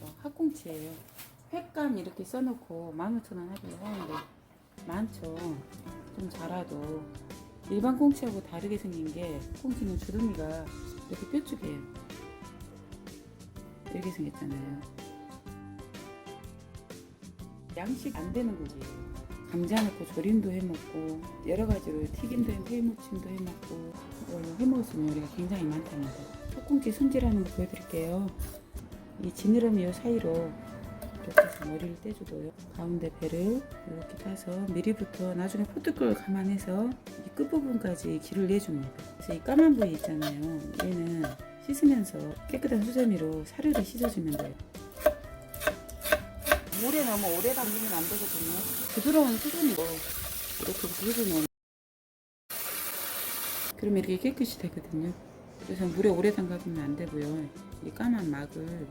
어, 학꽁치예요. 횟감 이렇게 써놓고 15,000원 하기로 하는데 많죠. 좀 자라도 일반 꽁치하고 다르게 생긴 게 꽁치는 주둥이가 이렇게 뾰족해요. 이렇게 생겼잖아요. 양식 안 되는 고기예요. 감자 넣고 조림도 해 먹고 여러 가지로 튀김도 해 회무침도 해 먹고 이걸로 해 먹을 수 있는 요리가 굉장히 많답니다. 소꽁치 손질하는 거 보여드릴게요. 이 지느러미 요 사이로 해서 머리를 떼줘도요. 가운데 배를 이렇게 따서 미리부터 나중에 포트걸 감안해서 이 끝부분까지 길을 내줍니다. 그래서 이 까만 부위 있잖아요. 얘는 씻으면서 깨끗한 수세미로 사르르 씻어주면 돼요. 물에 너무 오래 담그면 안 되거든요. 부드러운 수분이고 이렇게 부어주면 그러면 이렇게 깨끗이 되거든요. 그래서 물에 오래 담가두면 안 되고요. 이 까만 막을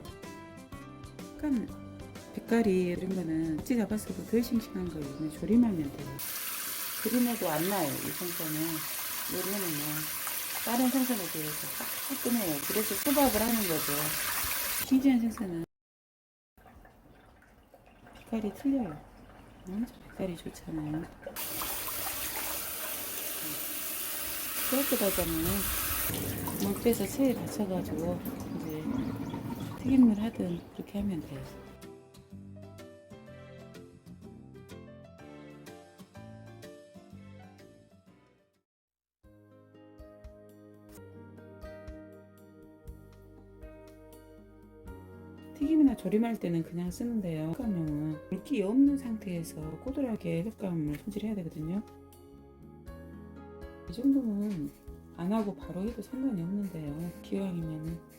약간 빛깔이 이런 거는 찌 잡았어도 덜 싱싱한 거예요. 그냥 조림하면 돼요. 조림해도 안 나요. 이 생선은 요리하면요. 다른 생선에 비해서 화끈해요. 그래서 수박을 하는 거죠. 싱싱한 생선은 빛깔이 틀려요. 엄청 빛깔이 좋잖아요. 깨끗하잖아요. 물 빼서 체에 받쳐가지고 이제 튀김을 하든 그렇게 하면 돼요. 조림할 때는 그냥 쓰는데요. 흑감용은 물기 없는 상태에서 꼬들하게 흑감을 손질해야 되거든요. 이 정도는 안 하고 바로 해도 상관이 없는데요. 기왕이면은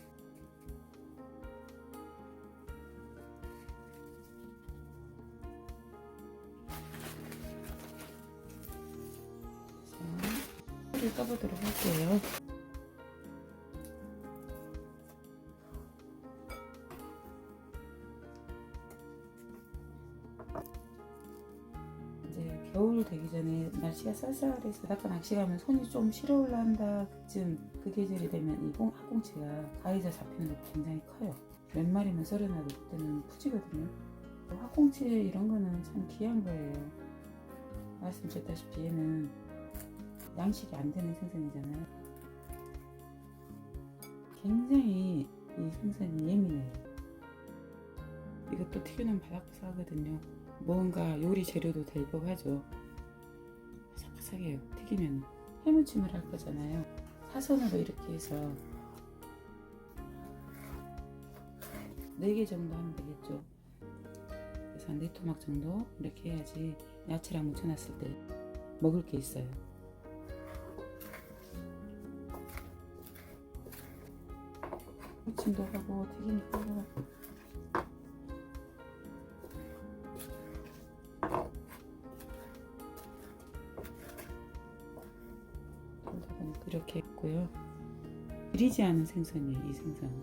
떠보도록 할게요. 날씨가 쌀쌀해서 바닷가 낚시 가면 손이 좀 시려 올라온다 그쯤 그 계절이 되면 이 꽁- 학꽁치가 가위자 잡히는 게 굉장히 커요. 몇 마리만 썰어놔도 그때는 푸지거든요. 학꽁치 이런 거는 참 귀한 거예요. 말씀드렸다시피 얘는 양식이 안 되는 생선이잖아요. 굉장히 이 생선이 예민해요. 이것도 튀겨놓으면 바삭바삭하거든요. 뭔가 요리 재료도 될 법하죠. 바삭바삭해요. 튀기면 해무침을 할 거잖아요. 사선으로 이렇게 해서 4개 정도 하면 되겠죠. 그래서 한 4토막 정도 이렇게 해야지 야채랑 묻혀놨을 때 먹을 게 있어요. 무침도 하고 튀김도 하고 비리지 않은 생선이에요, 이 생선은.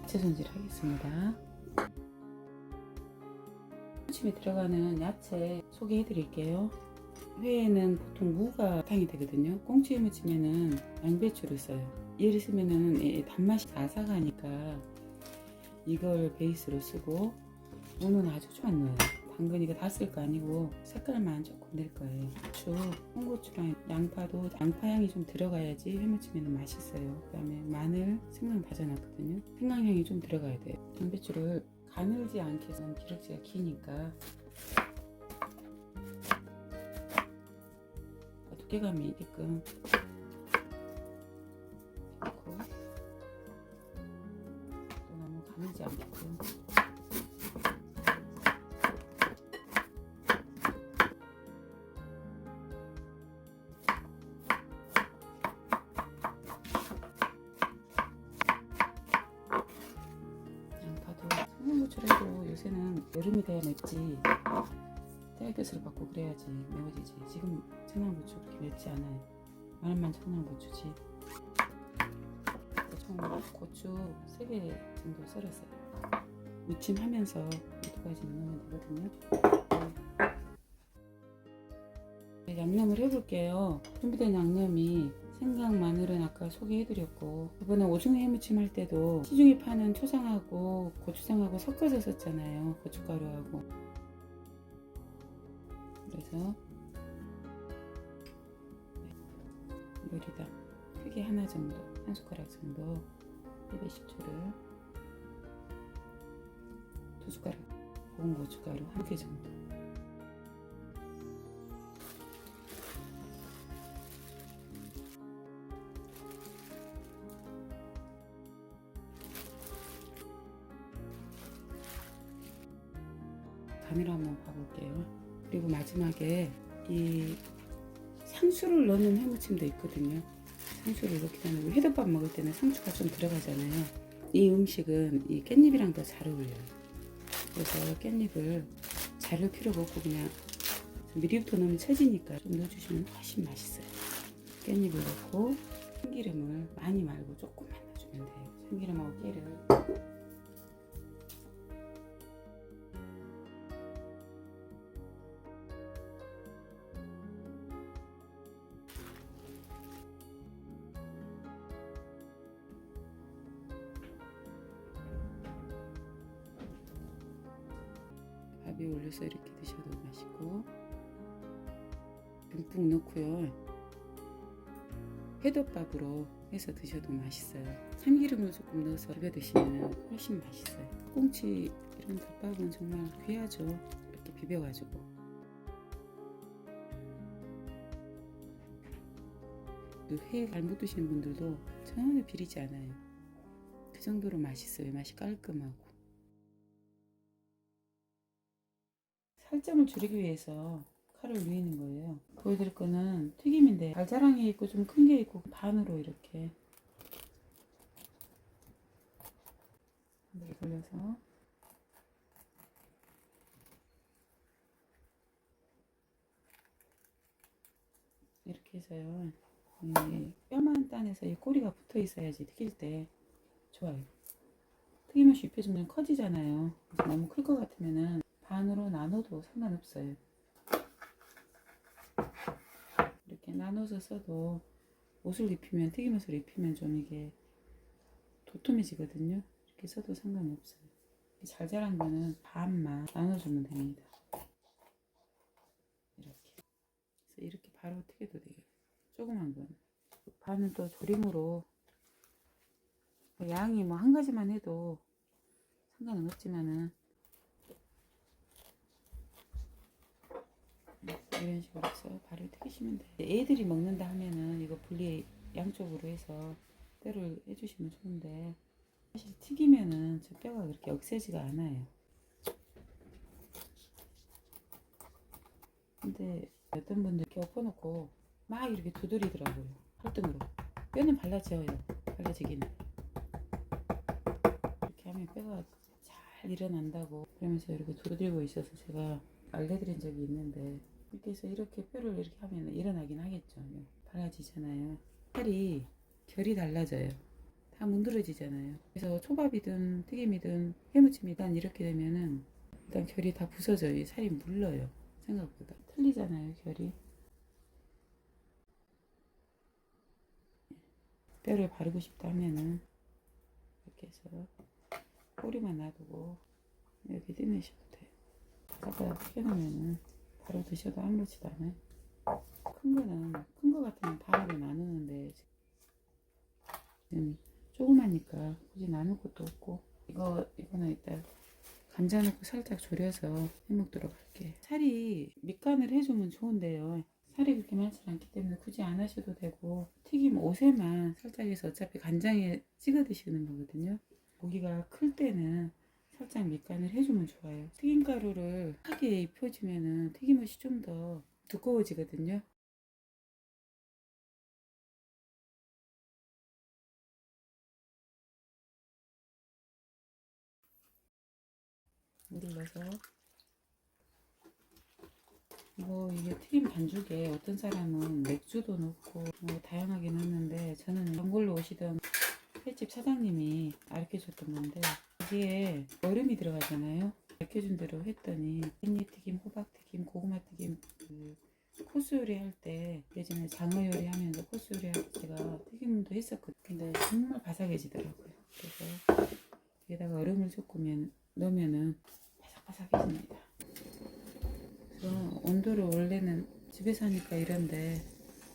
야채 손질하겠습니다. 무침에 들어가는 야채 소개해 드릴게요. 회에는 보통 무가 향이 되거든요. 꽁치 무침에는 양배추를 써요. 얘를 쓰면은 이 단맛이 아삭하니까 이걸 베이스로 쓰고 무는 아주 좀 넣어요. 당근 이거 다쓸 거 아니고 색깔만 조금 낼 거예요. 고추, 홍고추랑 양파도 양파 향이 좀 들어가야지 회무침에는 맛있어요. 그다음에 마늘, 생강 다져놨거든요. 생강 향이 좀 들어가야 돼요. 양배추를 가늘지 않게 해서 기름기가 기니까 두께감이 있게끔 너무 가늘지 않게끔 청양고추를 해도 요새는 여름이 돼야 맵지 떼약볕을 받고 그래야지 매워지지 지금 청양고추 그렇게 맵지 않아요 마늘만 청양고추지 음, 고추 3개 정도 썰었어요. 무침하면서 두 가지 넣으면 되거든요. 네, 양념을 해볼게요. 준비된 양념이 생강, 마늘은 아까 소개해드렸고 이번에 오징어 해무침 할 때도 시중에 파는 초장하고 고추장하고 섞어서 썼잖아요. 고춧가루하고 그래서 네, 물이다 크게 하나 정도 한 숟가락 정도 빼빼 식초를 두 숟가락 고운 고춧가루 한 개 정도 간을 한번 봐볼게요. 그리고 마지막에 이 상추를 넣는 해무침도 있거든요. 상추를 전에 우리 회덮밥 먹을 때는 상추가 좀 들어가잖아요. 이 음식은 이 깻잎이랑 더 잘 어울려요. 그래서 깻잎을 자를 필요가 없고 그냥 미리부터 넣으면 처지니까 좀 넣어주시면 훨씬 맛있어요. 깻잎을 넣고 참기름을 많이 말고 조금만 넣어주면 돼요. 참기름하고 깨를 밥에 올려서 이렇게 드셔도 맛있고. 듬뿍 넣고요. 회덮밥으로 해서 드셔도 맛있어요. 참기름을 조금 넣어서 비벼 드시면 훨씬 맛있어요. 꽁치 이런 덮밥은 정말 귀하죠. 이렇게 비벼가지고. 회잘 못 드시는 분들도 전혀 비리지 않아요. 그 정도로 맛있어요. 맛이 깔끔하고 살점을 줄이기 위해서 칼을 누이는 거예요. 보여드릴 거는 튀김인데 달자랑이 있고 좀 큰 게 있고 반으로 이렇게 돌려서 이렇게 해서요. 이 뼈만 따내서 이 꼬리가 붙어 있어야지 튀길 때 좋아요. 튀김옷이 입혀주면 커지잖아요. 그래서 너무 클 것 같으면은 반으로 나눠도 상관없어요. 이렇게 나눠서 써도 옷을 입히면 튀김옷을 입히면 좀 이게 도톰해지거든요. 이렇게 써도 상관없어요. 잘 자란 거는 반만 나눠주면 됩니다. 이렇게. 그래서 이렇게 바로 튀겨도 돼요. 조그만 건. 반은 또 조림으로 양이 뭐 한 가지만 해도 상관은 없지만은 이런 식으로 해서 발을 튀기시면 돼요. 애들이 먹는다 하면은 이거 분리 양쪽으로 해서 뼈를 해주시면 좋은데 사실 튀기면은 저 뼈가 그렇게 억세지가 않아요. 근데 어떤 분들 이렇게 엎어놓고 막 이렇게 두드리더라고요. 활등으로. 뼈는 발라져요. 발라지기는. 이렇게 하면 뼈가 잘 일어난다고 그러면서 이렇게 두드리고 있어서 제가 알려드린 적이 있는데 이렇게 해서 이렇게 뼈를 이렇게 하면 일어나긴 하겠죠. 달라지잖아요. 살이 결이 달라져요. 다 문드러지잖아요. 그래서 초밥이든 튀김이든 해무침이든 이렇게 되면은 일단 결이 다 부서져요. 이 살이 물러요. 생각보다. 틀리잖아요, 결이. 뼈를 바르고 싶다 하면은 이렇게 해서 꼬리만 놔두고 여기 떼내셔도 돼요. 갖다 튀겨놓으면은 바로 드셔도 아무렇지도 않아요. 큰 거는 큰 거 같으면 반으로 나누는데 지금 조그마니까 굳이 나눌 것도 없고 이거 이거는 일단 감자 넣고 살짝 졸여서 해 먹도록 할게. 살이 밑간을 해주면 좋은데요. 살이 그렇게 많지 않기 때문에 굳이 안 하셔도 되고 튀김 옷에만 살짝 해서 어차피 간장에 찍어 드시는 거거든요. 고기가 클 때는 살짝 밑간을 해주면 좋아요. 튀김가루를 하게 입혀주면은 튀김옷이 좀 더 두꺼워지거든요. 물을 넣어서 뭐 이게 튀김 반죽에 어떤 사람은 맥주도 넣고 뭐 다양하게 넣는데 저는 걸로 오시던 횟집 사장님이 가르쳐줬던 건데 여기에 얼음이 들어가잖아요. 가르쳐준 대로 했더니 깻잎튀김, 호박튀김, 고구마튀김 그 코스 요리 할 때 예전에 장어 요리 하면서 코스 요리 할 때 제가 튀김도 했었거든요. 근데 정말 바삭해지더라고요. 그래서 여기다가 얼음을 조금 넣으면은 바삭바삭해집니다. 그래서 온도를 원래는 집에서 하니까 이런데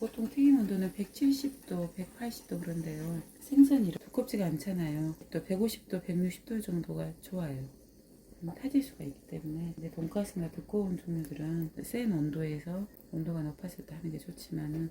보통 튀김 온도는 170도, 180도 그런데요. 생선이 두껍지가 않잖아요. 또 150도, 160도 정도가 좋아요. 음, 타질 수가 있기 때문에 근데 돈가스나 두꺼운 종류들은 센 온도에서 온도가 높았을 때 하는 게 좋지만은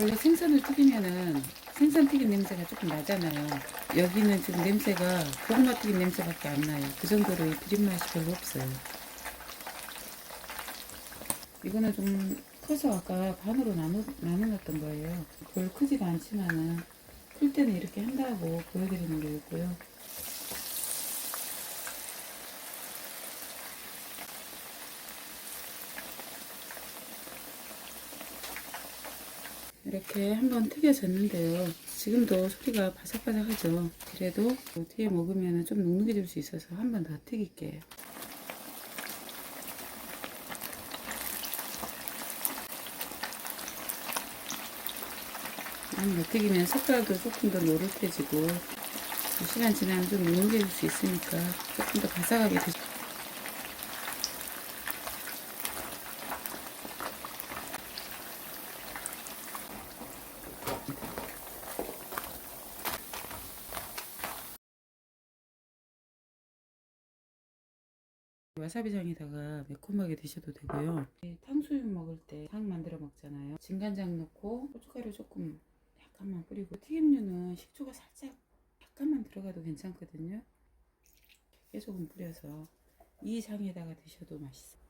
원래 생선을 튀기면은 생선 튀긴 냄새가 조금 나잖아요. 여기는 지금 냄새가 고구마 튀긴 냄새밖에 안 나요. 그 정도로 이 비린 맛이 별로 없어요. 이거는 좀 커서 아까 반으로 나눠, 나눠놨던 거예요. 별로 크지가 않지만은 클 때는 이렇게 한다고 보여드리는 거였고요. 이렇게 한번 튀겨졌는데요. 지금도 소리가 바삭바삭하죠. 그래도 뒤에 먹으면 좀 눅눅해질 수 있어서 한번 더 튀길게요. 한번더 튀기면 색깔도 조금 더 노릇해지고 시간 지나면 좀 눅눅해질 수 있으니까 조금 더 바삭하게 드시 와사비장에다가 매콤하게 드셔도 되고요. 탕수육 먹을 때 탕 만들어 먹잖아요. 진간장 넣고 고춧가루 조금 약간만 뿌리고 튀김류는 식초가 살짝 약간만 들어가도 괜찮거든요. 깨소금 뿌려서 이 장에다가 드셔도 맛있어요.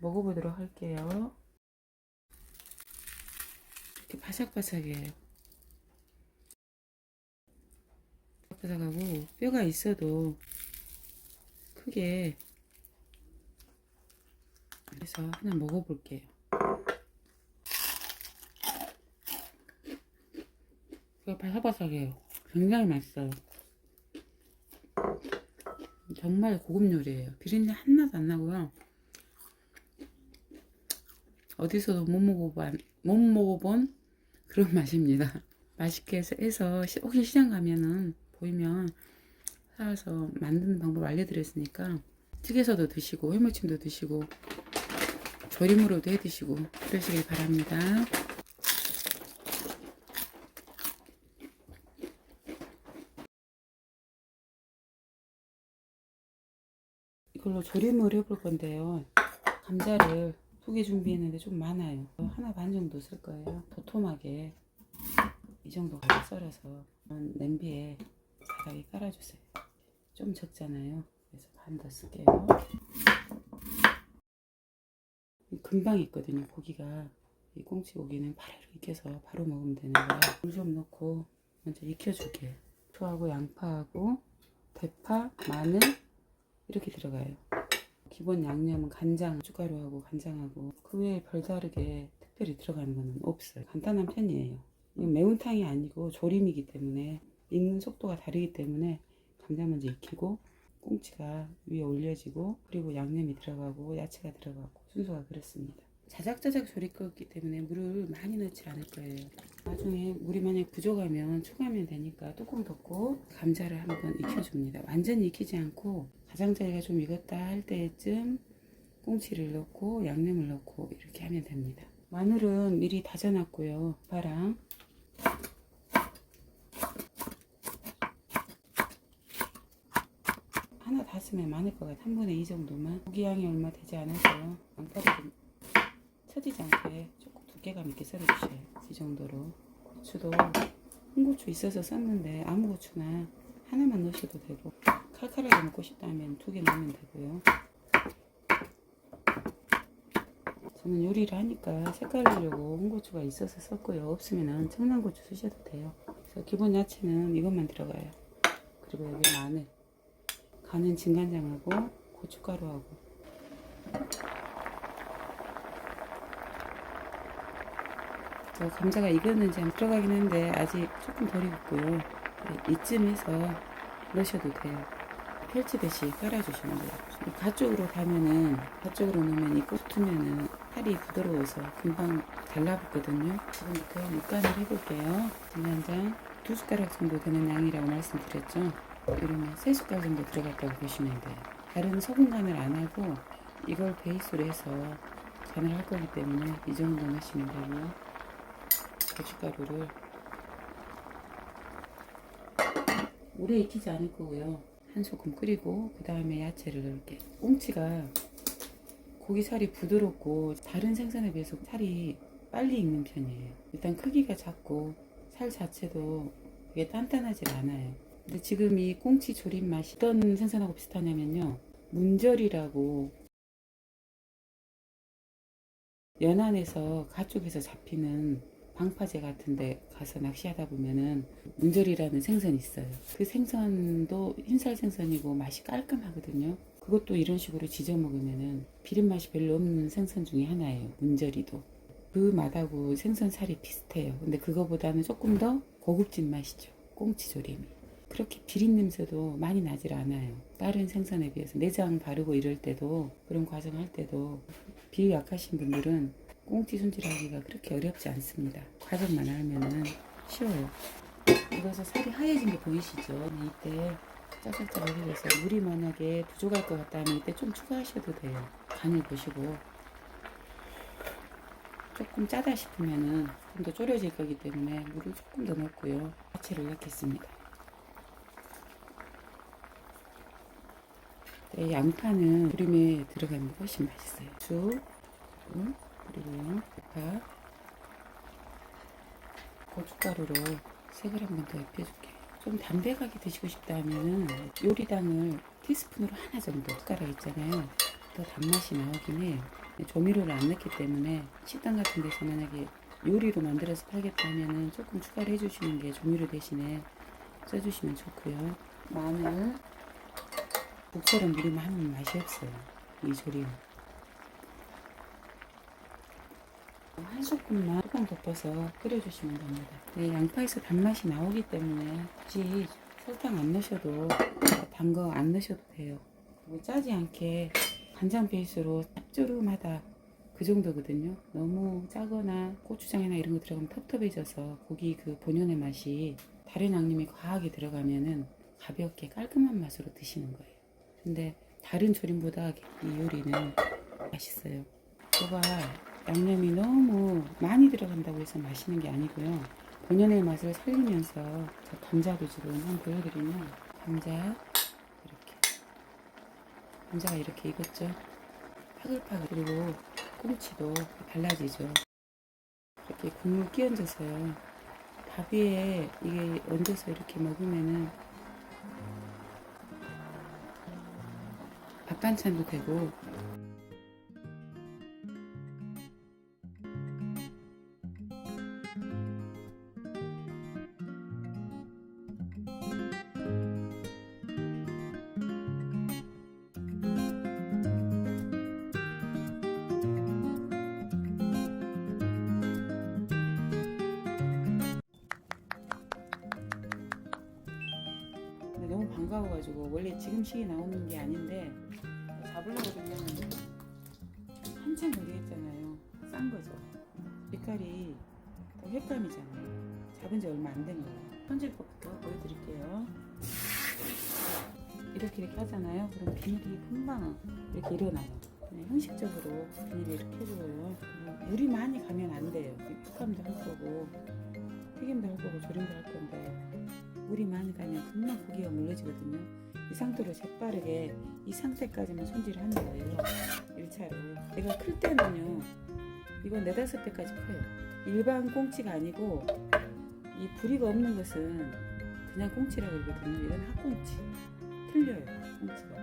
먹어보도록 할게요. 이렇게 바삭바삭해요. 바삭바삭하고 뼈가 있어도 크게 그래서 하나 먹어볼게요. 이거 바삭바삭해요. 굉장히 맛있어요. 정말 고급 요리예요. 비린내 하나도 안 나고요. 어디서도 못 먹어본, 못 먹어본 그런 맛입니다. 맛있게 해서, 해서 시- 혹시 시장 가면은 보이면 사와서 만드는 방법 알려드렸으니까 찌개서도 드시고 해무침도 드시고 조림으로도 해 드시고 그러시길 바랍니다. 이걸로 조림을 해볼 건데요. 감자를 두 개 준비했는데 좀 많아요. 하나 반 정도 쓸 거예요. 도톰하게 이 정도 썰어서 냄비에 바닥에 깔아주세요. 좀 적잖아요. 그래서 반 더 쓸게요. 금방 있거든요. 고기가 이 꽁치 고기는 바로 익혀서 바로 먹으면 되는 거라 물 좀 넣고 먼저 익혀줄게요. 초하고 양파하고 대파, 마늘 이렇게 들어가요. 기본 양념은 간장, 고춧가루하고 간장하고 그 외에 별다르게 특별히 들어가는 거는 없어요. 간단한 편이에요. 이건 매운탕이 아니고 조림이기 때문에 익는 속도가 다르기 때문에 감자 먼저 익히고 꽁치가 위에 올려지고 그리고 양념이 들어가고 야채가 들어가고 순서가 그렇습니다. 자작자작 조리 끓기 때문에 물을 많이 넣지 않을 거예요. 나중에 물이 만약 부족하면 추가하면 되니까 뚜껑 덮고 감자를 한번 익혀줍니다. 완전히 익히지 않고 가장자리가 좀 익었다 할 때쯤 꽁치를 넣고 양념을 넣고 이렇게 하면 됩니다. 마늘은 미리 다져놨고요. 파랑 다스면 많을 것 같아요. 한 분의 2 정도만. 고기 양이 얼마 되지 않아서요. 양파를 좀 처지지 않게 조금 두께감 있게 썰어주세요. 이 정도로. 고추도 홍고추 있어서 썼는데 아무 고추나 하나만 넣으셔도 되고 칼칼하게 먹고 싶다면 두 개 넣으면 되고요. 저는 요리를 하니까 색깔 내려고 홍고추가 있어서 썼고요. 없으면 청양고추 쓰셔도 돼요. 그래서 기본 야채는 이것만 들어가요. 그리고 여기 마늘, 간은 진간장하고 고춧가루하고 저 감자가 익었는지 안 들어가긴 한데 아직 조금 덜 익었고요. 네, 이쯤에서 넣으셔도 돼요. 펼치듯이 깔아주시면 돼요. 이 가쪽으로 가면은 가쪽으로 넣으면 이 붙으면은 살이 부드러워서 금방 달라붙거든요. 지금부터 밑간을 해볼게요. 진간장 두 숟가락 정도 되는 양이라고 말씀드렸죠. 이러면 세 숟갈 정도 들어갔다고 보시면 돼요. 다른 소금 간을 안 하고 이걸 베이스로 해서 간을 할 거기 때문에 이 정도 넣으시면 되고요. 고춧가루를 오래 익히지 않을 거고요. 한 소금 끓이고 그 다음에 야채를 넣을게요. 꽁치가 고기 살이 부드럽고 다른 생선에 비해서 살이 빨리 익는 편이에요. 일단 크기가 작고 살 자체도 되게 단단하지 않아요. 근데 지금 이 꽁치 조림 맛이 어떤 생선하고 비슷하냐면요. 문절이라고 연안에서 가쪽에서 잡히는 방파제 같은데 가서 낚시하다 보면은 문절이라는 생선이 있어요. 그 생선도 흰살 생선이고 맛이 깔끔하거든요. 그것도 이런 식으로 지져 먹으면은 비린 맛이 별로 없는 생선 중에 하나예요. 문절이도. 그 맛하고 생선 살이 비슷해요. 근데 그거보다는 조금 더 고급진 맛이죠. 꽁치 조림이. 그렇게 비린 냄새도 많이 나질 않아요. 다른 생선에 비해서 내장 바르고 이럴 때도 그런 과정 할 때도 비위 약하신 분들은 꽁치 손질하기가 그렇게 어렵지 않습니다. 과정만 알면은 쉬워요. 이거서 살이 하얘진 게 보이시죠? 네, 이때 짜잘짜잘 해서 물이 만약에 부족할 것 같다 면 이때 좀 추가하셔도 돼요. 간을 보시고 조금 짜다 싶으면은 좀 더 졸여질 거기 때문에 물을 조금 더 넣고요. 야채를 넣겠습니다. 네, 양파는 조림에 들어가면 훨씬 맛있어요. 쭉, 음, 그리고요, 밥, 고춧가루로 3g만 더 입혀줄게요. 좀 담백하게 드시고 싶다면은 요리당을 티스푼으로 하나 정도 숟가락 있잖아요. 더 단맛이 나오긴 해요. 조미료를 안 넣기 때문에 식당 같은 데서 만약에 요리로 만들어서 팔겠다 하면은 조금 추가를 해주시는 게 조미료 대신에 써주시면 좋고요. 마늘, 국처럼 물이면 하면 맛이 없어요. 이 조림. 한 스푼만 조금 덮어서 끓여주시면 됩니다. 네, 양파에서 단맛이 나오기 때문에 굳이 설탕 안 넣으셔도 단 거 안 넣으셔도 돼요. 짜지 않게 간장 베이스로 짭조름하다 그 정도거든요. 너무 짜거나 고추장이나 이런 거 들어가면 텁텁해져서 고기 그 본연의 맛이 다른 양념이 과하게 들어가면은 가볍게 깔끔한 맛으로 드시는 거예요. 근데 다른 조림보다 이 요리는 맛있어요. 뭐가 양념이 너무 많이 들어간다고 해서 맛있는 게 아니고요. 본연의 맛을 살리면서 저 감자도 지금 한번 보여드리면 감자 이렇게 감자가 이렇게 익었죠. 파글파글 그리고 꽁치도 발라지죠. 이렇게 국물 끼얹어서요. 밥 위에 이게 얹어서 이렇게 먹으면은 밥 반찬도 되고. 너무 반가워가지고 원래 지금 시기 나오는 게 아닌데 잡으려고 그러면 한참 걸리겠잖아요. 싼 거죠. 빛깔이 더 횟감이잖아요. 잡은 지 얼마 안 된 거예요. 손질법부터 보여드릴게요. 이렇게 이렇게 하잖아요. 그럼 비늘이 금방 이렇게 일어나요. 네, 형식적으로 비닐을 이렇게 해줘요. 물이 많이 가면 안 돼요. 휘감도 할 거고 튀김도 할 거고 조림도 할 건데 물이 많이 가면 금방 고기가 물러지거든요. 이 상태로 재빠르게 이 상태까지만 손질을 하는 거예요. 1차로. 얘가 클 때는요. 이건 네다섯 배까지 커요. 일반 꽁치가 아니고 이 부리가 없는 것은 그냥 꽁치라 그러거든요. 이건 학꽁치. 틀려요. 꽁치가.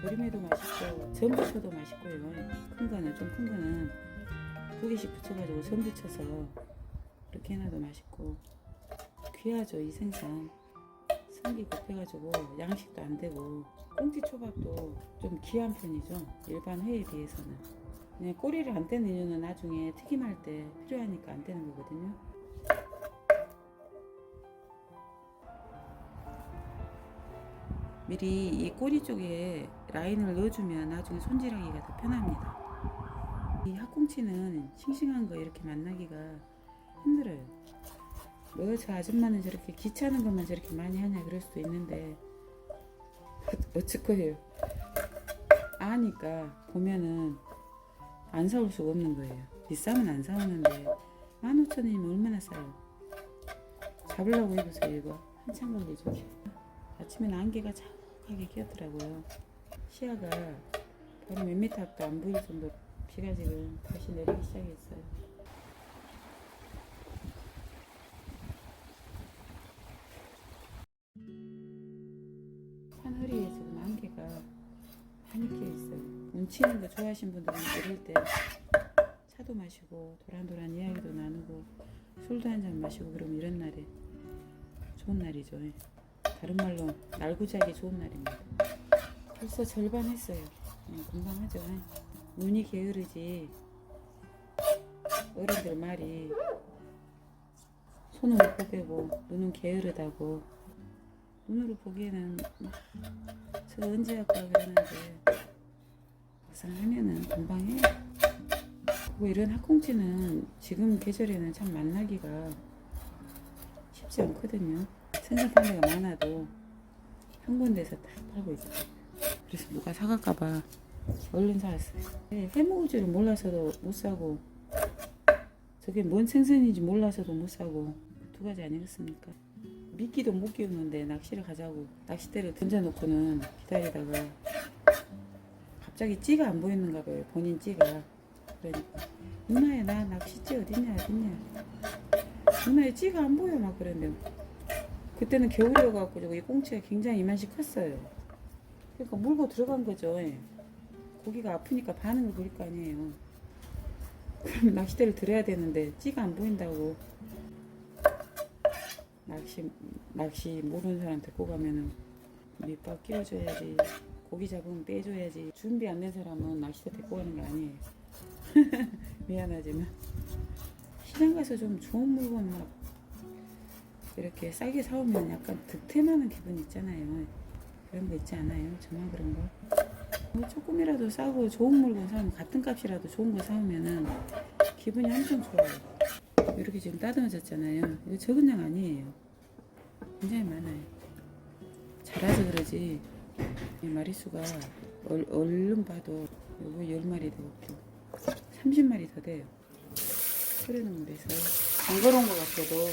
조림해도 맛있고 전 부쳐도 맛있고요. 큰 거는 좀 큰 거는 두 개씩 붙여가지고 전 부쳐서 이렇게 해놔도 맛있고 귀하죠 이 생선. 성기 급해가지고 양식도 안 되고 꽁치 초밥도 좀 귀한 편이죠. 일반 회에 비해서는. 그냥 꼬리를 안 떼는 이유는 나중에 튀김할 때 필요하니까 안 떼는 거거든요. 미리 이 꼬리 쪽에 라인을 넣어주면 나중에 손질하기가 더 편합니다. 이 학꽁치는 싱싱한 거 이렇게 만나기가 힘들어요. 뭐저 아줌마는 저렇게 귀찮은 것만 저렇게 많이 하냐 그럴 수도 있는데 어쩔 거예요. 아니까 보면은 안 사올 수가 없는 거예요. 비싸면 안 사오는데 15,000원이면 얼마나 싸요? 잡으려고 해보세요 이거 한참 걸리죠. 아침에는 안개가 자욱하게 끼었더라고요. 시야가 바로 몇 미터 앞도 안 보일 정도로 비가 지금 다시 내리기 시작했어요. 운치는 거 좋아하시는 분들은 이럴 때 차도 마시고 도란도란 이야기도 나누고 술도 한 잔 마시고 그럼 이런 날에 좋은 날이죠. 다른 말로 날고자기 좋은 날입니다. 벌써 절반 했어요. 음, 금방 하죠. 눈이 게으르지. 어른들 말이 손은 못 보배고 눈은 게으르다고 눈으로 보기에는 막저 언제 할까 그러는데 막상 하면은 금방 해요. 그리고 이런 학꽁치는 지금 계절에는 참 만나기가 쉽지 않거든요. 생선 판매가 많아도 한 군데서 다 팔고 있어요. 그래서 누가 사갈까봐 얼른 사왔어요. 네, 해먹을 줄을 몰라서도 못 사고 저게 뭔 생선인지 몰라서도 못 사고 두 가지 아니겠습니까? 미끼도 못 끼우는데 낚시를 가자고 낚싯대를 던져놓고는 기다리다가 갑자기 찌가 안 보이는가 봐요. 본인 찌가. 그러니까 누나야 나 낚싯찌 어딨냐 어딨냐 누나야 찌가 안 보여 막 그랬는데 그때는 겨울이어갖고 저기 꽁치가 굉장히 이만씩 컸어요. 그러니까 물고 들어간 거죠. 예. 고기가 아프니까 반응을 보일 거 아니에요. 그럼 낚싯대를 들어야 되는데 찌가 안 보인다고 낚시 낚시 모르는 사람 데리고 가면은 밑밥 끼워줘야지 고기 잡으면 빼줘야지 준비 안 된 사람은 낚싯대 데리고 가는 게 아니에요. 미안하지만 시장 가서 좀 좋은 물건 막 이렇게 싸게 사오면 약간 득템하는 기분 있잖아요. 그런 거 있지 않아요? 저만 그런 거? 뭐 조금이라도 싸고 좋은 물건 사면 같은 값이라도 좋은 거 사오면은 기분이 엄청 좋아요. 이렇게 지금 따듬어졌잖아요. 이거 적은 양 아니에요. 굉장히 많아요. 잘해서 그러지 이 마리수가 얼, 얼른 봐도 요거 10마리 되고 30마리 더 돼요. 끓여놓은 물에서 안 걸어온 것 같아도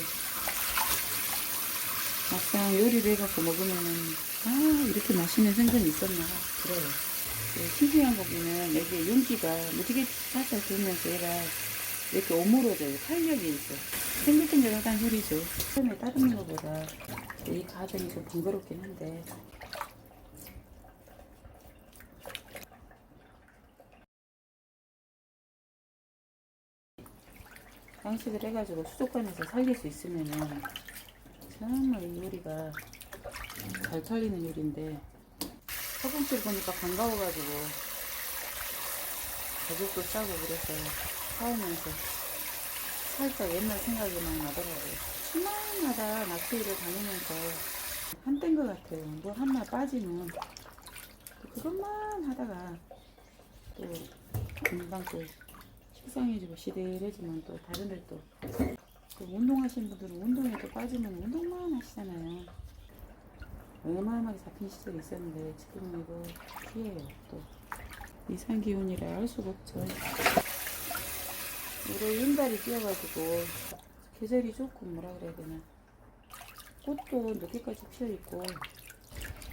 막상 요리를 해갖고 먹으면은 아 이렇게 맛있는 생선이 있었나 그래요. 예, 싱싱한 고기는 여기에 윤기가 무지개 살살 돌면서 얘가 이렇게 오므러져요. 탄력이 있어. 탱글탱글하다는 소리죠. 처음에 다른 것보다 이 과정이 좀 번거롭긴 한데 양식을 해가지고 수족관에서 살릴 수 있으면은 정말 이 요리가 잘 털리는 요리인데 허공실 보니까 반가워가지고 가격도 싸고 그래서 사오면서 살짝 옛날 생각이 막 나더라고요. 주말마다 낚시를 다니면서 한때인 것 같아요. 뭐 빠지면 또 그것만 하다가 또 금방 또 식상해지고 시들해지면 또 다른 데또 그 운동하시는 분들은 운동에 또 빠지면 운동만 하시잖아요. 어마어마하게 잡힌 시절이 있었는데 지금은 이거 피해요. 또 이상 기온이라 알 수가 없죠. 올해 윤달이 뛰어가지고 계절이 좋고 뭐라 그래야 되나 꽃도 늦게까지 피어 있고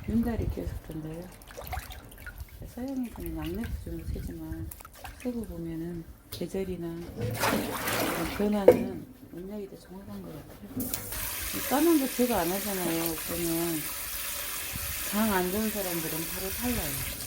윤달이 계속 그런데요. 서양에서는 양맥 수준으로 세지만 세고 보면은 계절이나 변화는 음력이 더 정확한 것 같아요. 이 까만 거 제거 안 하잖아요. 그러면 장 안 좋은 사람들은 바로 탈라요.